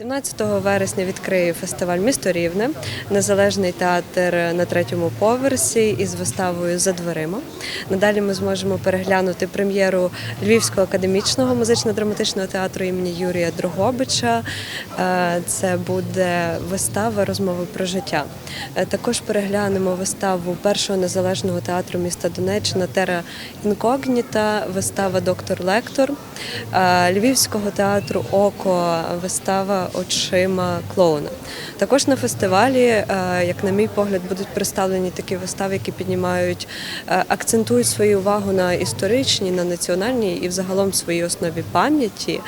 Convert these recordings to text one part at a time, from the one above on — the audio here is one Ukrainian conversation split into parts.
17 вересня відкриє фестиваль Місто Рівне, незалежний театр на третьому поверсі із виставою за дверима. Надалі ми зможемо переглянути прем'єру Львівського академічного музично-драматичного театру імені Юрія Дрогобича. Е, Це буде вистава розмови про життя. Е, Також переглянемо виставу першого незалежного театру міста Донеччина Тера Інкогніта, вистава Доктор Лектор, Е, Львівського театру Око, вистава очима клоуна. Також на фестивалі, е, як на мій погляд, будуть представлені такі вистави, які піднімають, е, акцентують свою увагу на історичній, на національній і взагалом своїй основі пам'яті.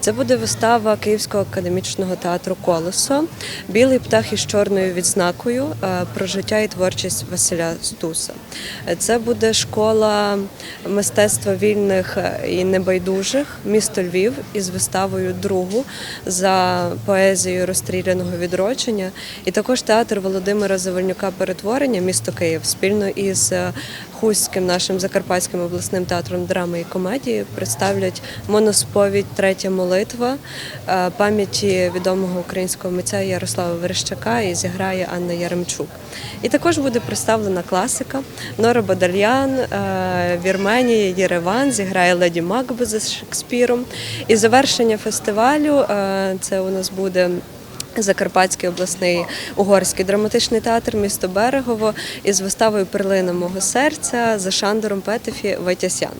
Це буде вистава Київського академічного театру Колесо, Білий птах із чорною відзнакою е, про життя і творчість Василя Стуса. Це буде школа мистецтва вільних е, і небайдужих місто Львів із виставою другу за поезією розстріляного відродження. І також театр Володимира Завольнюка перетворення місто Київ спільно із е, Хуським нашим Закарпатським обласним театром драми і комедії представлять моносповідь Третя молитва е, пам'яті відомого українського митця Ярослава Верещака і зіграє Анна Яремчук. І також буде представлена класика Нора Бадальян, е, Вірменія, Єреван зіграє Леді Макбет за Шекспіром. І завершення фестивалю е, це у нас буде. Закарпатський обласний угорський драматичний театр місто Берегово із виставою Перлина мого серця за Шандором Петефі Вайтясян.